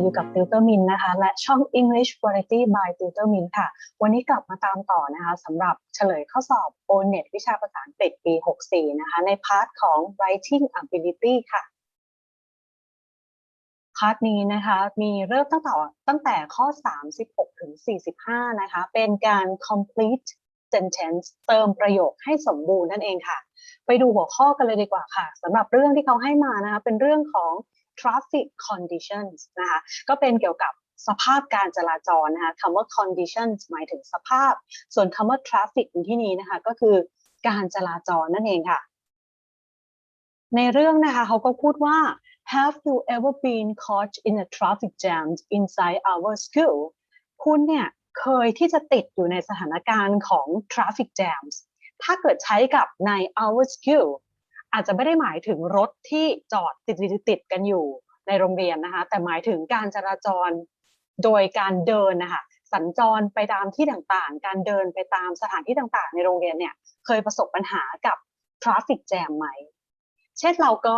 อยู่กับ Tutor Min นะคะ และช่อง English Variety by Tutor Min ค่ะ วันนี้กลับมาตามต่อนะคะสำหรับเฉลยข้อสอบ o n e t วิชาภาษาอังกฤษปี 64 นะคะ ในพาร์ทของ writing ability ค่ะ พาร์ทนี้นะคะมีเริ่มตั้งแต่ตั้งแต่ข้อ 36 ถึง 45 นะคะ เป็นการ complete sentence เติมประโยคให้สมบูรณ์นั่นเองค่ะ ไปดูหัวข้อกันเลยดีกว่าค่ะสำหรับเรื่องที่เขาให้มานะคะเป็นเรื่องของ traffic conditions นะคะก็เป็นเกี่ยวกับสภาพการจราจรนะคะคำว่า conditions หมายถึงสภาพ ส่วนคำว่า traffic ในที่นี้นะคะก็คือการจราจรนั่นเองค่ะ ในเรื่องนะคะเขาก็พูดว่า Have you ever been caught in a traffic jam inside our school คุณเนี่ยเคยที่จะติดอยู่ในสถานการณ์ของ traffic jams ถ้าเกิดใช้กับใน our school อาจจะไม่ได้หมายถึงรถที่จอดติดติดติดกันอยู่ในโรงเรียนนะคะแต่หมายถึงการจราจรโดยการเดินนะคะสัญจรไปตามที่ต่างๆ การเดินไปตามสถานที่ต่างๆ ในโรงเรียนเนี่ยเคยประสบปัญหากับ traffic jam ไหม เช่นเราก็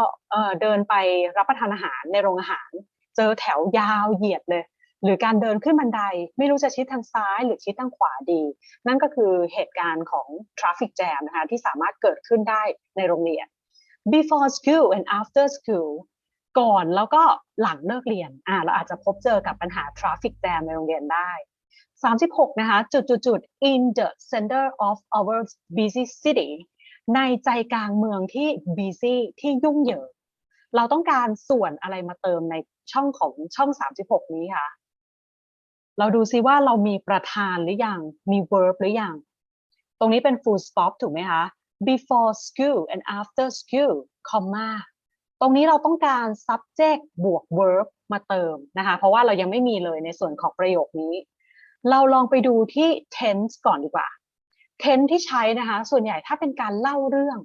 เดินไปรับประทานอาหารในโรงอาหาร เจอแถวยาวเหยียดเลย หรือการเดินขึ้นบันไดไม่รู้จะชิดทางซ้ายหรือชิดทางขวาดี นั่นก็คือเหตุการณ์ของ traffic jam นะคะที่สามารถเกิดขึ้นได้ในโรงเรียน before school and after school ก่อนแล้วก็หลังเลิกเรียนอ่าเราอาจจะพบเจอกับปัญหา traffic jam ในโรงเรียนได้ 36 นะคะ จุดจุดจุด in the center of our busy city ในใจกลางเมืองที่ busy ที่ยุ่งเหยิงเราต้องการส่วนอะไรมาเติมในช่องของช่อง 36 นี้คะเราดูซิว่าเรามีประธานหรือยังมี verb หรือยัง ตรงนี้เป็น full stop ถูกไหมคะ before school and after school comma ตรงนี้เราต้องการ subject บวก verb มาเติมนะคะ เพราะว่าเรายังไม่มีเลยในส่วนของประโยคนี้ เราลองไปดูที่ tense ก่อนดีกว่า tense ที่ใช้นะคะ ส่วนใหญ่ถ้าเป็นการเล่าเรื่อง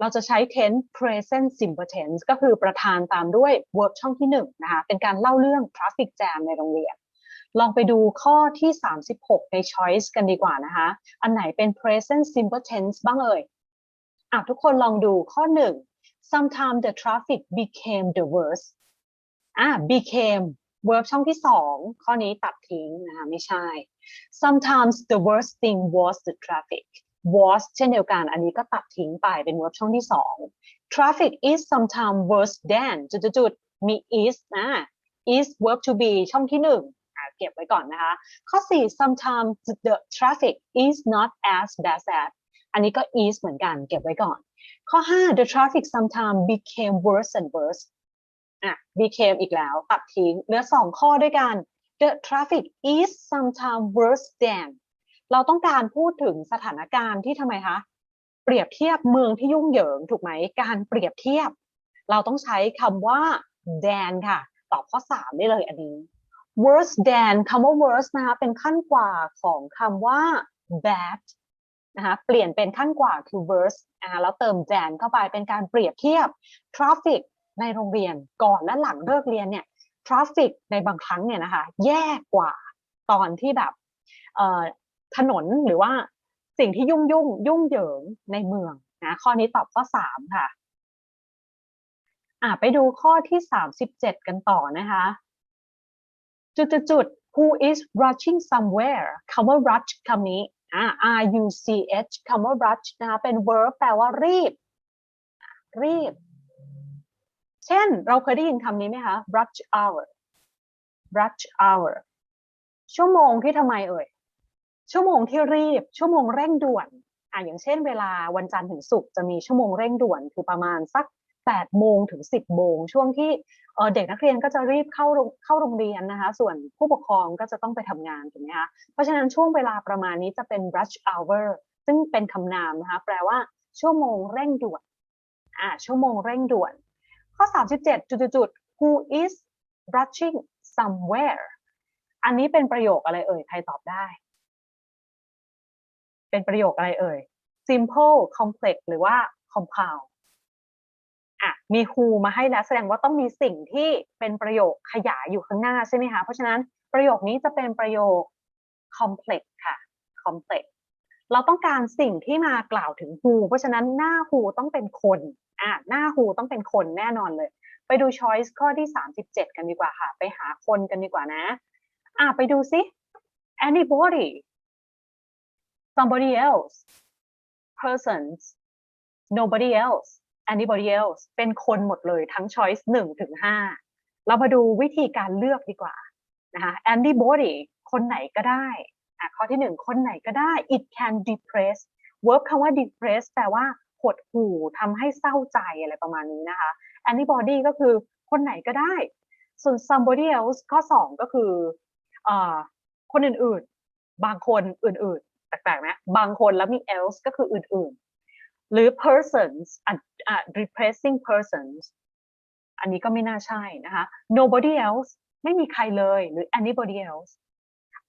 เราจะใช้ tense present simple tense ก็คือประธานตามด้วย verb ช่องที่1นนะคะ เป็นการเล่าเรื่อง traffic jam ในโรงเรียน ลองไปดูข้อที่ 36 ใน choice กันดีกว่านะคะ อันไหนเป็น present simple tense บ้างเอ่ย อะทุกคนลองดูข้อ1 sometimes the traffic became the worst อะ became verb ช่องที่2ข้อนี้ตัดทิ้งนะคะไม่ใช่ sometimes the worst thing was the traffic was เช่นเดียวกัน อันนี้ก็ตัดทิ้งไปเป็น verb ช่องที่2 traffic is sometimes worse than จุดๆมี is นะ is verb to be ช่องที่1อะเก็บไว้ก่อนนะคะ ข้อ 4 sometimes the traffic is not as bad as อันนี้ก็ is เหมือนกันเก็บไว้ก่อน ข้อ 5 the traffic sometimes became worse and worse อะ became อีกแล้วตัดทิ้งเหลือ 2 ข้อด้วยกัน the traffic is sometimes worse than เราต้องการพูดถึงสถานการณ์ที่ทำไมคะ เปรียบเทียบเมืองที่ยุ่งเหยิงถูกไหม การเปรียบเทียบ เราต้องใช้คำว่า than ค่ะ ตอบข้อ 3 ได้เลยอันนี้ worse than คำว่า worse นะคะ เป็นขั้นกว่าของคำว่า bad นะคะเปลี่ยนเป็นขั้นกว่าคือ verse อ่าแล้วเติม than เข้าไปเป็นการเปรียบเทียบ traffic ในโรงเรียนก่อนและหลังเลิกเรียนเนี่ย traffic ในบางครั้งเนี่ยนะคะแย่กว่าตอนที่แบบถนนหรือว่าสิ่งที่ยุ่งยุ่งยุ่งเหยิงในเมืองนะข้อนี้ตอบข้อ3ค่ะอ่าไปดูข้อที่37กันต่อนะคะ จุดจุด who is rushing somewhere คำว่า rush คำนี้ R U C H คำว่า rush นะคะเป็น verb แปลว่ารีบ รีบ เช่น เราเคยได้ยินคำนี้ไหมคะ rush hour rush hour ชั่วโมงที่ทำไมเอ่ย ชั่วโมงที่รีบ ชั่วโมงเร่งด่วนอ่าอย่างเช่นเวลาวันจันทร์ถึงศุกร์จะมีชั่วโมงเร่งด่วนคือประมาณสัก 8โมงถึง 10โมงช่วงที่เด็กนักเรียนก็จะรีบเข้าเข้าโรงเรียนนะคะ ส่วนผู้ปกครองก็จะต้องไปทำงานถูกไหมคะเพราะฉะนั้นช่วงเวลาประมาณนี้จะเป็น rush hour ซึ่งเป็นคำนามนะคะ แปลว่าชั่วโมงเร่งด่วนอ่าชั่วโมงเร่งด่วน ข้อ 37 จุดๆ who is rushing somewhere อันนี้เป็นประโยคอะไรเอ่ย ใครตอบได้ เป็นประโยคอะไรเอ่ย simple complex หรือว่า compound อะมี who มาให้แล้วแสดงว่าต้องมีสิ่งที่เป็นประโยคขยายอยู่ข้างหน้าใช่ไหมคะเพราะฉะนั้นประโยคนี้จะเป็นประโยค complex ค่ะ complex เราต้องการสิ่งที่มากล่าวถึง who เพราะฉะนั้นหน้า who ต้องเป็นคนอะหน้า who ต้องเป็นคนแน่นอนเลย ไปดู choice ข้อที่ 37 กันดีกว่าค่ะ ไปหาคนกันดีกว่านะอะไปดูซิ anybody somebody else persons nobody else anybody else เป็นคนหมดเลยทั้ง choice 1ถึง5เรามาดูวิธีการเลือกดีกว่านะคะ anybody คนไหนก็ได้อะข้อที่หนึ่งคนไหนก็ได้ it can depress verb คำว่า depress แปลว่าหดหู่ทำให้เศร้าใจอะไรประมาณนี้นะคะ anybody ก็คือคนไหนก็ได้ ส่วน somebody else ข้อสองก็คืออคนอื่นๆ บางคนอื่นๆแปลกๆไหมบางคนแล้วมี else ก็คืออื่นๆ หรือ persons อะอะ replacing persons อันนี้ก็ไม่น่าใช่นะคะ nobody else ไม่มีใครเลยหรือ anybody else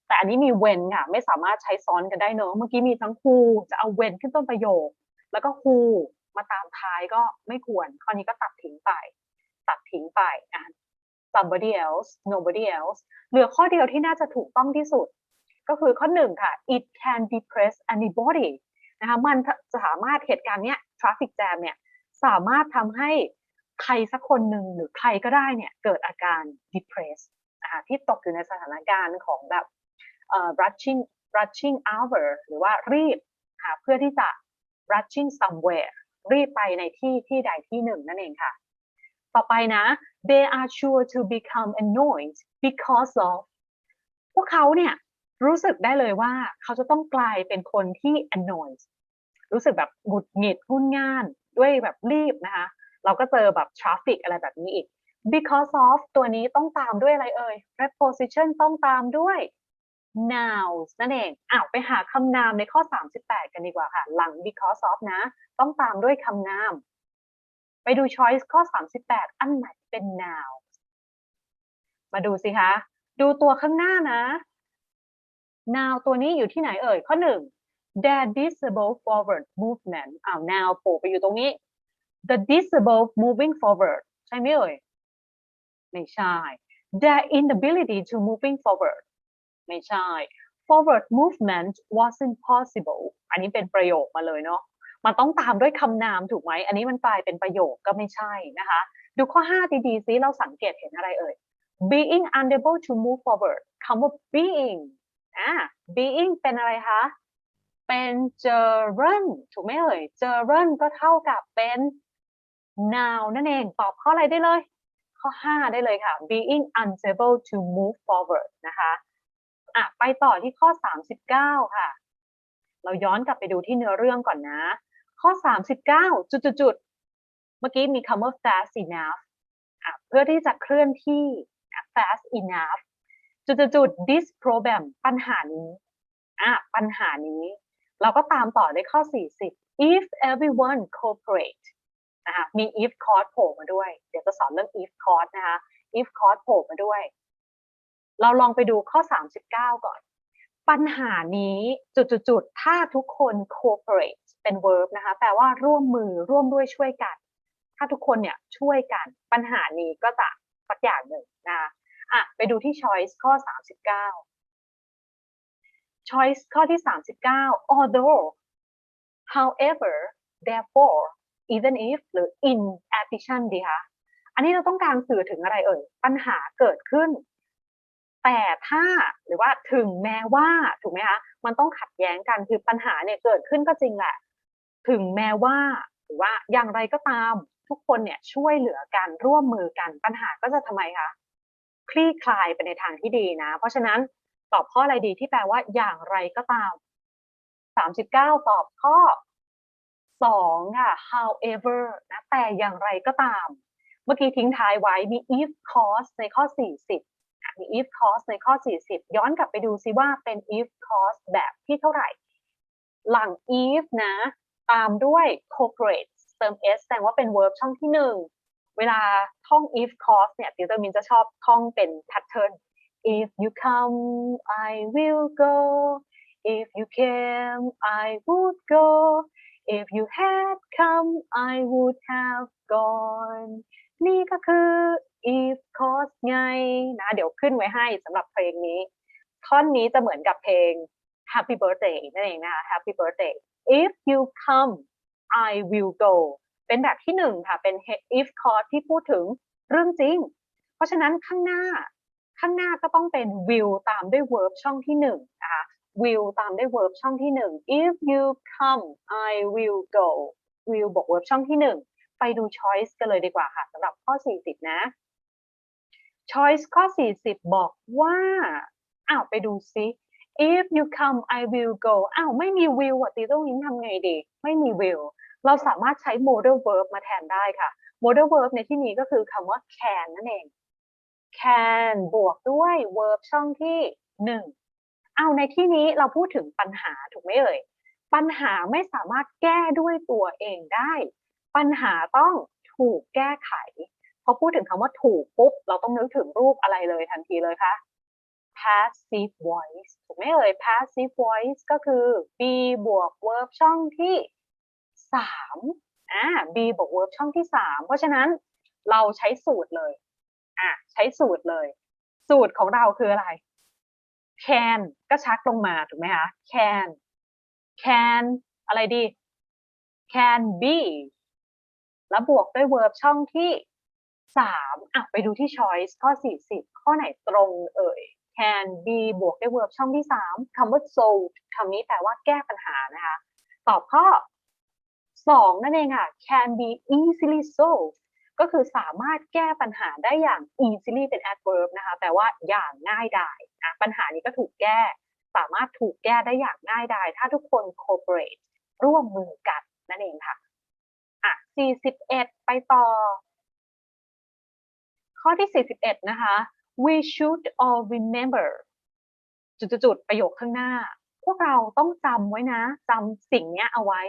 แต่อันนี้มี when ค่ะ ไม่สามารถใช้ซ้อนกันได้เนอะเมื่อกี้มีทั้ง who จะเอา when ขึ้นต้นประโยค แล้วก็ who มาตามท้ายก็ไม่ควร ข้อนี้ก็ตัดทิ้งไป ตัดทิ้งไปอะ somebody else nobody else เหลือข้อเดียวที่น่าจะถูกต้องที่สุด ก็คือข้อหนึ่งค่ะ it can depress anybody นะคะมันจะสามารถเหตุการณ์เนี้ย traffic jam เนี่ยสามารถทำให้ใครสักคนหนึ่งหรือใครก็ได้เนี่ยเกิดอาการ depress นะคะที่ตกอยู่ในสถานการณ์ของแบบ rushing rushing hour หรือว่ารีบค่ะเพื่อที่จะ rushing somewhere รีบไปในที่ที่ใดที่หนึ่งนั่นเองค่ะ ต่อไปนะ they are sure to become annoyed because of พวกเขาเนี่ย รู้สึกได้เลยว่าเขาจะต้องกลายเป็นคนที่ annoyed รู้สึกแบบหงุดหงิดงุนง่าน ด้วยแบบรีบนะคะ เราก็เจอแบบ traffic อะไรแบบนี้อีก because of ตัวนี้ต้องตามด้วยอะไรเอ่ย preposition ต้องตามด้วย nouns นั่นเองอ้าวไปหาคำนามในข้อ 38 กันดีกว่าค่ะ หลัง because of นะ ต้องตามด้วยคำนาม ไปดู choice ข้อ 38 อันไหนเป็น noun มาดูสิคะ ดูตัวข้างหน้านะ noun ตัวนี้อยู่ที่ไหนเอ่ย ข้อ1 the visible forward movement อ้าว noun โผล่ไปอยู่ตรงนี้ the visible moving forward ใช่ไหมเอ่ย ไม่ใช่ the inability to moving forward ไม่ใช่ forward movement wasn't possible อันนี้เป็นประโยคมาเลยเนาะ มันต้องตามด้วยคำนามถูกไหม อันนี้มันกลายเป็นประโยคก็ไม่ใช่นะคะ ดูข้อ 5 ดีๆซิเราสังเกตเห็นอะไรเอ่ย being unable to move forward คำว่า being อ่า being เป็นอะไรคะ เป็น gerund ถูกไหมเอ่ย gerund ก็เท่ากับเป็น noun นั่นเอง ตอบข้ออะไรได้เลย ข้อ 5 ได้เลยค่ะ being unable to move forward นะคะอะไปต่อที่ข้อ 39 ค่ะ เราย้อนกลับไปดูที่เนื้อเรื่องก่อนนะ ข้อ 39 จุดๆเมื่อกี้มีคำว่า fast enough อะเพื่อที่จะเคลื่อนที่ fast enough จุดๆๆ this problem ปัญหานี้อะปัญหานี้ เราก็ตามต่อด้วยข้อ 40 if everyone cooperate นะคะมี if cause โผล่มาด้วย เดี๋ยวจะสอนเรื่อง if cause นะคะ if cause โผล่มาด้วย เราลองไปดูข้อ 39 ก่อน ปัญหานี้จุดๆๆถ้าทุกคน cooperate เป็น verb นะคะแปลว่าร่วมมือร่วมด้วยช่วยกัน ถ้าทุกคนเนี่ยช่วยกัน ปัญหานี้ก็จะสักอย่างหนึ่งนะคะ อะไปดูที่ choice ข้อ 39 choice ข้อที่ 39 although however therefore even if หรือ in addition ดีคะอันนี้เราต้องการสื่อถึงอะไรเอ่ย ปัญหาเกิดขึ้น แต่ถ้าหรือว่าถึงแม้ว่าถูกไหมคะ มันต้องขัดแย้งกันคือปัญหาเนี่ยเกิดขึ้นก็จริงแหละ ถึงแม้ว่าหรือว่าอย่างไรก็ตามทุกคนเนี่ยช่วยเหลือกันร่วมมือกันปัญหาก็จะทำไมคะ คลี่คลายไปในทางที่ดีนะ เพราะฉะนั้นตอบข้ออะไรดีที่แปลว่าอย่างไรก็ตาม39ตอบข้อ2ค่ะ however นะแต่อย่างไรก็ตาม เมื่อกี้ทิ้งท้ายไว้มี if clause ในข้อ40อะมี if clause ในข้อ40ย้อนกลับไปดูซิว่าเป็น if clause แบบที่เท่าไหร่ หลัง if นะ ตามด้วย cooperate เติม s แสดงว่าเป็น verb ช่องที่หนึ่ง เวลาท่อง if clause เนี่ยติวเตอร์มินจะชอบท่องเป็น pattern if you come I will go if you came I would go if you had come I would have gone นี่ก็คือ if clause ไงนะ เดี๋ยวขึ้นไว้ให้สำหรับเพลงนี้ ท่อนนี้จะเหมือนกับเพลง happy birthday นั่นเองนะคะ happy birthday if you come I will go เป็นแบบที่หนึ่งค่ะ เป็น if clause ที่พูดถึงเรื่องจริง เพราะฉะนั้นข้างหน้าข้างหน้าก็ต้องเป็น will ตามด้วย verb ช่องที่หนึ่งนะคะ will ตามด้วย verb ช่องที่หนึ่ง if you come I will go will บวก verb ช่องที่หนึ่งไปดู choice กันเลยดีกว่าค่ะสำหรับข้อ 40 นะ choice ข้อ 40 บอกว่าอ้าวไปดูซิ if you come I will go อ้าวไม่มี will อะตีต้องยิ้มทำไงดี ไม่มี will เราสามารถใช้ modal verb มาแทนได้ค่ะ modal verb ในที่นี้ก็คือคำว่า can นั่นเอง can บวกด้วย verb ช่องที่หนึ่งเอาในที่นี้เราพูดถึงปัญหาถูกไหมเอ่ย ปัญหาไม่สามารถแก้ด้วยตัวเองได้ ปัญหาต้องถูกแก้ไข พอพูดถึงคำว่าถูกปุ๊บ เราต้องนึกถึงรูปอะไรเลยทันทีเลยคะ passive voice ถูกไหมเอ่ย passive voice ก็คือ be บวก verb ช่องที่ สามอ่า be บวก verb ช่องที่สามเพราะฉะนั้นเราใช้สูตรเลย อะใช้สูตรเลย สูตรของเราคืออะไร can ก็ชักลงมาถูกไหมคะ can can อะไรดี can be แล้วบวกด้วย verb ช่องที่สามอะไปดูที่ choice ข้อ40ข้อไหนตรงเอ่ย can be บวกด้วย verb ช่องที่สามคำว่า solve คำนี้แปลว่าแก้ปัญหานะคะ ตอบข้อ สองนั่นเองค่ะ can be easily solved ก็คือสามารถแก้ปัญหาได้อย่าง easily เป็น adverb นะคะแปลว่าอย่างง่ายดายอะปัญหานี้ก็ถูกแก้ สามารถถูกแก้ได้อย่างง่ายดาย ถ้าทุกคน cooperate ร่วมมือกันนั่นเองค่ะอะ 41 ไปต่อ ข้อที่ 41 นะคะ we should all remember จุดๆประโยคข้างหน้า พวกเราต้องจำไว้นะจำสิ่งนี้เอาไว้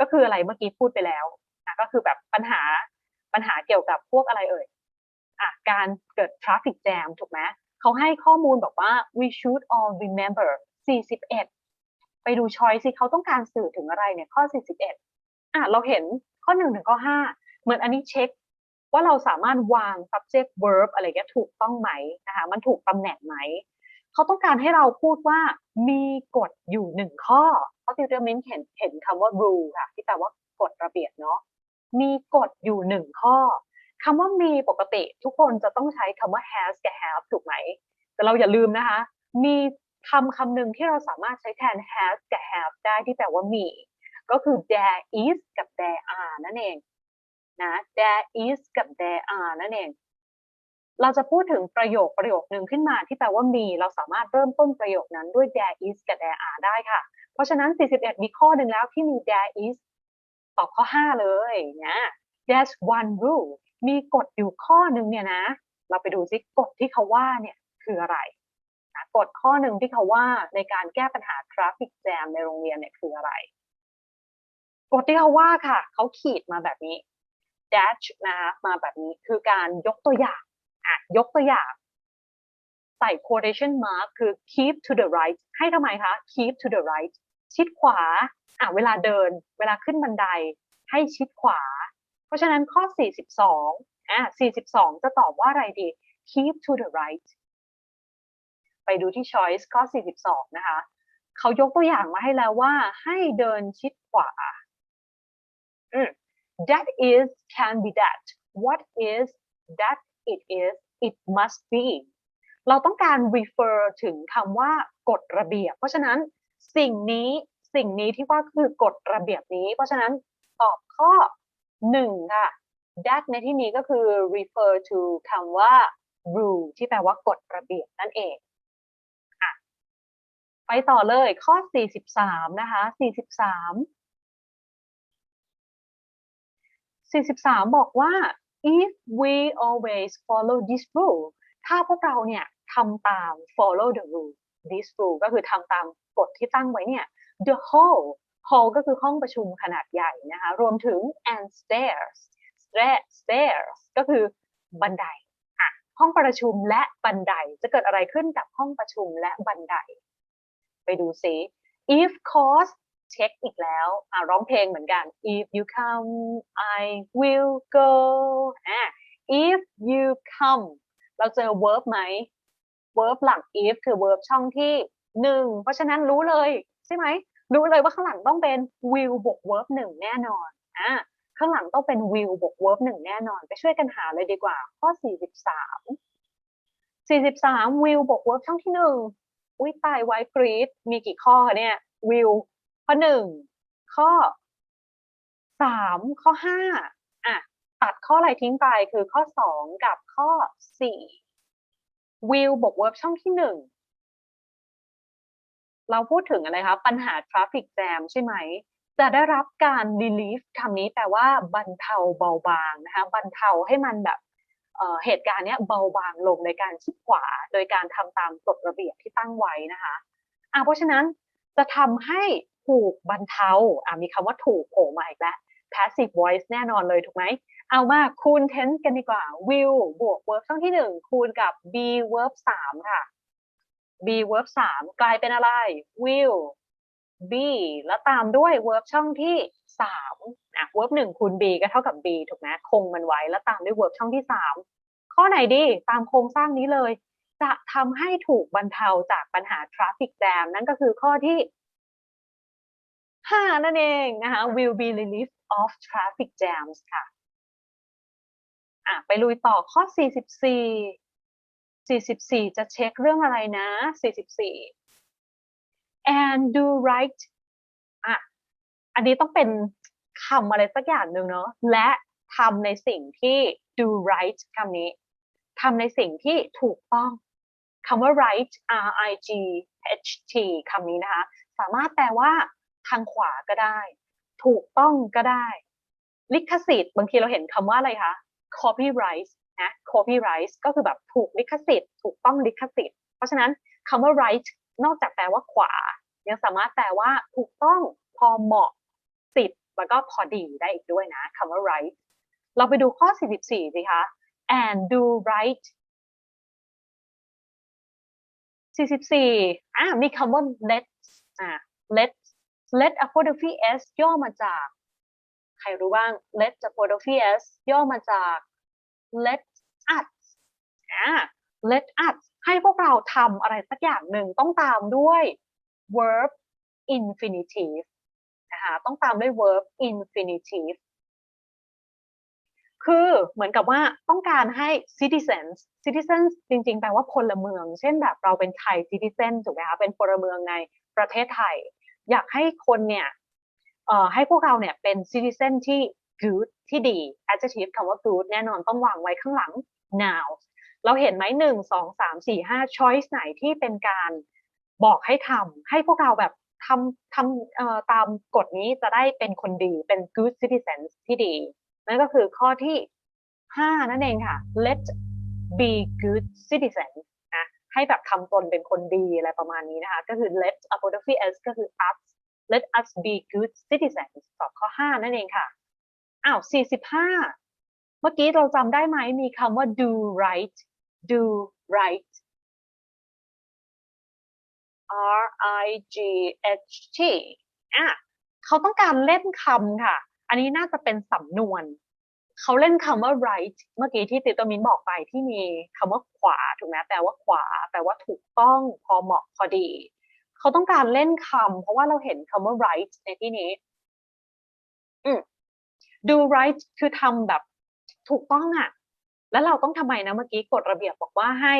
ก็คืออะไรเมื่อกี้พูดไปแล้วนะก็คือแบบปัญหาปัญหาเกี่ยวกับพวกอะไรเอ่ยอะการเกิด traffic jam ถูกไหมเขาให้ข้อมูลบอกว่า we should all remember 41 ไปดูช้อยสิเขาต้องการสื่อถึงอะไรเนี่ยข้อ 41อะเราเห็นข้อ1ถึงข้อ 5 เหมือนอันนี้เช็คว่าเราสามารถวาง subject verb อะไรเงี้ยถูกต้องไหมนะคะมันถูกตำแหน่งไหม เขาต้องการให้เราพูดว่ามีกฎอยู่หนึ่งข้อเพราะติวเตอร์มินเห็นเห็นคำว่า rule ค่ะ ที่แปลว่ากฎระเบียบเนาะมีกฎอยู่หนึ่งข้อคำว่ามีปกติทุกคนจะต้องใช้คำว่า has กับ have ถูกไหม แต่เราอย่าลืมนะคะ มีคำคำหนึ่งที่เราสามารถใช้แทน has กับ have ได้ที่แปลว่ามี ก็คือ there is กับ there are นั่นเองนะ there is กับ there are นั่นเอง เราจะพูดถึงประโยคประโยคหนึ่งขึ้นมาที่แปลว่ามี เราสามารถเริ่มต้นประโยคนั้นด้วย there is กับ there are ได้ค่ะ เพราะฉะนั้น 41 มีข้อหนึ่งแล้วที่มี there is ตอบข้อ 5 เลยนะ there's one rule มีกฎอยู่ข้อหนึ่งเนี่ยนะ เราไปดูซิกฎที่เขาว่าเนี่ยคืออะไรนะกฎข้อหนึ่งที่เขาว่าในการแก้ปัญหา traffic jam ในโรงเรียนเนี่ยคืออะไร กฎที่เขาว่าค่ะ เขาขีดมาแบบนี้ dash นะคะมาแบบนี้คือการยกตัวอย่าง อะยกตัวอย่าง ใส่ quotation mark คือ keep to the right ให้ทำไมคะ keep to the right ชิดขวาอะเวลาเดิน เวลาขึ้นบันได ให้ชิดขวา เพราะฉะนั้นข้อ 42อะ42 จะตอบว่าอะไรดี keep to the right ไปดูที่ choice ข้อ 42 นะคะ เขายกตัวอย่างมาให้แล้วว่าให้เดินชิดขวาอืม that is can be that what is that it is it must be เราต้องการ refer ถึงคำว่ากฎระเบียบ เพราะฉะนั้นสิ่งนี้สิ่งนี้ที่ว่าคือกฎระเบียบนี้ เพราะฉะนั้นตอบข้อหนึ่งค่ะ that ในที่นี้ก็คือ refer to คำว่า rule ที่แปลว่ากฎระเบียบนั่นเองอะไปต่อเลยข้อ 43 นะคะ 43 43 บอกว่า if we always follow this rule ถ้าพวกเราเนี่ยทำตาม follow the rule this rule ก็คือทำตามกฎที่ตั้งไว้เนี่ย the hall hall ก็คือห้องประชุมขนาดใหญ่นะคะ รวมถึง and stairs stairs ก็คือบันไดอะห้องประชุมและบันไดจะเกิดอะไรขึ้นกับห้องประชุมและบันได ไปดูซิ if cause เช็คอีกแล้วอะร้องเพลงเหมือนกัน if you come I will go อะ if you come เราเจอ verb ไหม verb หลัง if คือ verb ช่องที่หนึ่งเพราะฉะนั้นรู้เลยใช่ไหมรู้เลยว่าข้างหลังต้องเป็น will บวก verb หนึ่งแน่นอนอ่าข้างหลังต้องเป็น will บวก verb หนึ่งแน่นอน ไปช่วยกันหาเลยดีกว่า ข้อ 43 43 will บวก verb ช่องที่หนึ่งอุ้ยตายไว้กรีดมีกี่ข้อเนี่ย will ข้อหนึ่งข้อสามข้อห้าอะตัดข้ออะไรทิ้งไปคือข้อสองกับข้อสี่ will บวก verb ช่องที่หนึ่งเราพูดถึงอะไรคะ ปัญหา traffic jam ใช่ไหม จะได้รับการ relief คำนี้แปลว่าบรรเทาเบาบางนะคะบรรเทาให้มันแบบเเหตุการณ์เนี้ยเบาบางลงในการชิดขวา โดยการทำตามกฎระเบียบที่ตั้งไว้นะคะอะเพราะฉะนั้นจะทำให้ ถูกบรรเทาอะมีคำว่าถูกโผล่มาอีกแล้ว passive voice แน่นอนเลยถูกไหม เอามาคูณ tense กันดีกว่า will บวก verb ช่องที่หนึ่งคูณกับ be verb สามค่ะ be verb สามกลายเป็นอะไร will be แล้วตามด้วย verb ช่องที่สามอะ verb หนึ่งคูณ be ก็เท่ากับ be ถูกไหมคงมันไว้แล้วตามด้วย verb ช่องที่สามข้อไหนดีตามโครงสร้างนี้เลย จะทำให้ถูกบรรเทาจากปัญหา traffic jam นั่นก็คือข้อที่ ห้านั่นเองนะคะ will be relief of traffic jams ค่ะอะ ไปลุยต่อข้อ 44 44 จะเช็คเรื่องอะไรนะ 44 and do right อะ อันนี้ต้องเป็นคำอะไรสักอย่างหนึ่งเนาะ และทำในสิ่งที่ do right คำนี้ ทำในสิ่งที่ถูกต้อง คำว่า right R I G H T คำนี้นะคะ สามารถแปลว่า ทางขวาก็ได้ ถูกต้องก็ได้ ลิขสิทธิ์บางทีเราเห็นคำว่าอะไรคะ copyright นะ copyright ก็คือแบบถูกลิขสิทธิ์ ถูกต้องลิขสิทธิ์ เพราะฉะนั้นคำว่า right นอกจากแปลว่าขวา ยังสามารถแปลว่าถูกต้องพอเหมาะสิทธิ์แล้วก็พอดีได้อีกด้วยนะคำว่า right เราไปดูข้อ 44 สิคะ and do right 44อ่ามีคำว่า let อ่า let let apostrophe s ย่อมาจาก ใครรู้บ้าง let apostrophe s ย่อมาจาก let us อ่า let us ให้พวกเราทำอะไรสักอย่างหนึ่งต้องตามด้วย verb infinitive นะคะต้องตามด้วย verb infinitive คือเหมือนกับว่าต้องการให้ citizens citizens จริงๆ แปลว่าพลเมือง เช่นแบบเราเป็นไทย citizen ถูกไหมคะ เป็นพลเมืองในประเทศไทย อยากให้คนเนี่ยให้พวกเราเนี่ยเป็น citizen ที่ good ที่ดี adjective คำว่า good แน่นอนต้องวางไว้ข้างหลัง now เราเห็นไหมหนึ่งสองสามสี่ห้า choice ไหนที่เป็นการบอกให้ทำให้พวกเราแบบทำทำตามกฎนี้จะได้เป็นคนดีเป็น good citizen ที่ดี นั่นก็คือข้อที่ห้านั่นเองค่ะ let be good citizens ให้แบบทำตนเป็นคนดีอะไรประมาณนี้นะคะ ก็คือ let apostrophe s ก็คือ us let us be good citizens ตอบข้อห้านั่นเองค่ะ อ้าวสี่สิบห้าเมื่อกี้เราจำได้ไหม มีคำว่า do right do right R I G H T อะเขาต้องการเล่นคำค่ะ อันนี้น่าจะเป็นสำนวน เขาเล่นคำว่า right เมื่อกี้ที่ติโตมินบอกไปที่มีคำว่าขวาถูกไหมแปลว่าขวา แปลว่าถูกต้องพอเหมาะพอดี เขาต้องการเล่นคำเพราะว่าเราเห็นคำว่า right ในที่นี้ อืม do right คือทำแบบถูกต้องอะ่ะ แล้วเราต้องทำไมนะเมื่อกี้กฎระเบียบบอกว่าให้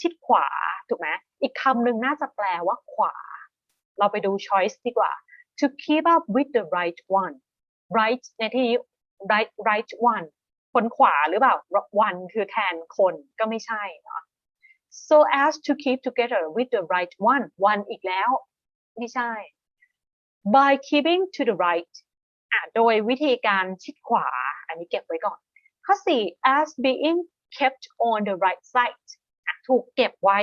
ชิดขวาถูกไหมอีกคำหนึ่งน่าจะแปลว่าขวา เราไปดู choice ดีกว่า to keep up with the right one right ในที่นี้ right right one คนขวาหรือเปล่า one คือแทนคนก็ไม่ใช่เนาะ so as to keep together with the right one one อีกแล้ว ไม่ใช่ by keeping to the right อะโดยวิธีการชิดขวา อันนี้เก็บไว้ก่อน ข้อ 4 as being kept on the right side อะถูกเก็บไว้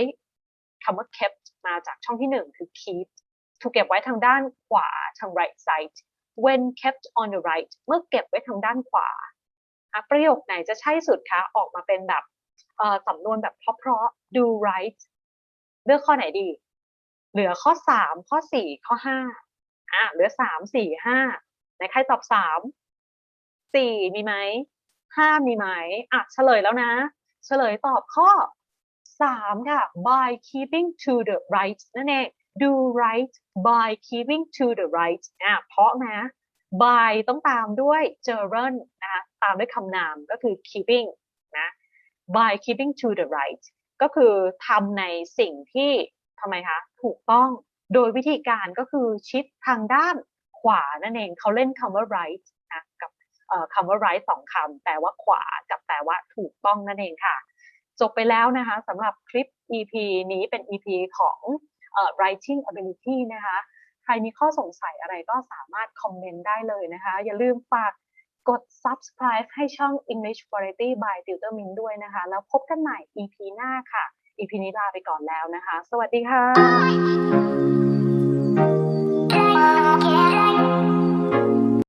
คำว่า kept มาจากช่องที่หนึ่งคือ keep ถูกเก็บไว้ทางด้านขวาทาง right side when kept on the right เมื่อเก็บไว้ทางด้านขวาอะประโยคไหนจะใช่สุดคะ ออกมาเป็นแบบสำนวนแบบเพราะๆ do right เลือกข้อไหนดี เหลือข้อ 3 ข้อ 4 ข้อ 5อะเหลือ 3 4 5ไหนใครตอบ 3 4 มีไหม 5 มีไหมอะเฉลยแล้วนะ เฉลยตอบข้อ 3 ค่ะ by keeping to the right นั่นเอง do right by keeping to the right อะเพราะนะ by ต้องตามด้วย gerund นะคะตามด้วยคำนามก็คือ keeping นะ by keeping to the right ก็คือทำในสิ่งที่ทำไมคะ ถูกต้องโดยวิธีการก็คือชิดทางด้านขวานั่นเองเขาเล่นคำว่า right นะกับคำว่า right สองคำแปลว่าขวากับแปลว่าถูกต้องนั่นเองค่ะ จบไปแล้วนะคะสำหรับคลิป EP นี้เป็น EP ของ writing ability นะคะ ใครมีข้อสงสัยอะไรก็สามารถคอมเมนต์ได้เลยนะคะ อย่าลืมฝากกด subscribe ให้ช่อง English Variety by Tutor Min ด้วยนะคะ แล้วพบกันใหม่ EP หน้าค่ะ EP นี้ลาไปก่อนแล้วนะคะ สวัสดีค่ะ